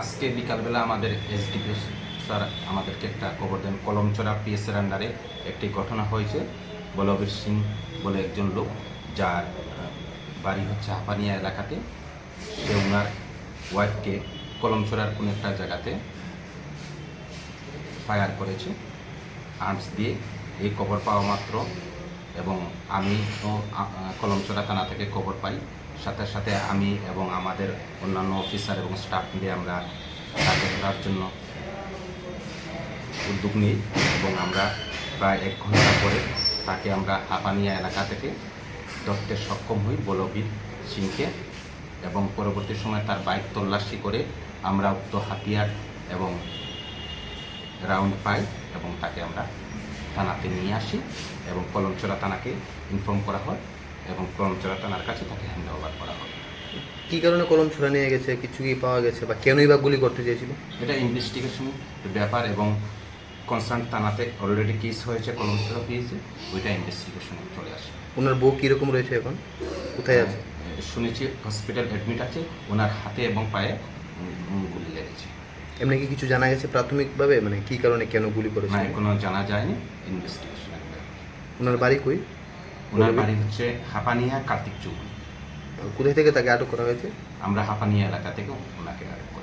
আজকে বিকালবেলা আমাদের এসডিপি স্যার আমাদেরকে একটা খবর দেন। কলমচড়া পিএসের আন্ডারে একটি ঘটনা হয়েছে। বলবীর সিং বলে একজন লোক যার বাড়ি হচ্ছে হাপানিয়া এলাকাতে। সে ওনার ওয়াইফকে কলমচড়ার কোনো একটা জায়গাতে ফায়ার করেছে। আর্মস দিয়ে এই খবর পাওয়া মাত্র এবং আমি আ, কলমচড়া থানা থেকে খবর পাই। সাথে সাথে আমি এবং আমাদের অন্যান্য অফিসার এবং স্টাফ মিলে আমরা তাকে ধরার জন্য উদ্যোগ নিই এবং আমরা প্রায় এক ঘণ্টা পরে তাকে আমরা হাপানিয়া এলাকা থেকে ধরতে সক্ষম হই বলবীর সিংকে এবং পরবর্তী সময় তার বাইক তল্লাশি করে আমরা উক্ত হাতিয়ার এবং রাউন্ড পাই এবং তাকে আমরা থানাতে নিয়ে আসি এবং কলমচড়া থানাকে ইনফর্ম করা হয়। এবং কলম কলমচড়া থানার কাছে তাকে হ্যান্ড ওভার করা হয় কি কারণে কলম ছোড়া নিয়ে গেছে? কিছু কি পাওয়া গেছে বা কেনই বা গুলি করতে চেয়েছিল? এটা ইনভেস্টিগেশন ব্যাপার এবং কনসার্ন থানাতে অলরেডি কেস হয়েছে কলমচড়া পেয়েছে ওইটা ইনভেস্টিগেশনে চলে আসে ওনার বউ কীরকম রয়েছে এখন? কোথায় আছে? শুনেছি হসপিটাল অ্যাডমিট আছে ওনার হাতে এবং পায়ে গুলি লেগেছে। এমনি কি কিছু জানা গেছে প্রাথমিকভাবে? মানে কি কারণে কেন গুলি না করেছে এখনও জানা যায়নি ইনভেস্টিগেশন ওনার বাড়ি কই? ওনার বাড়ি হচ্ছে হাপানিয়া কার্তিক চৌক। কোথায় থেকে তাকে আটক করা হয়েছে? আমরা হাপানিয়া এলাকা থেকে ওনাকে আটক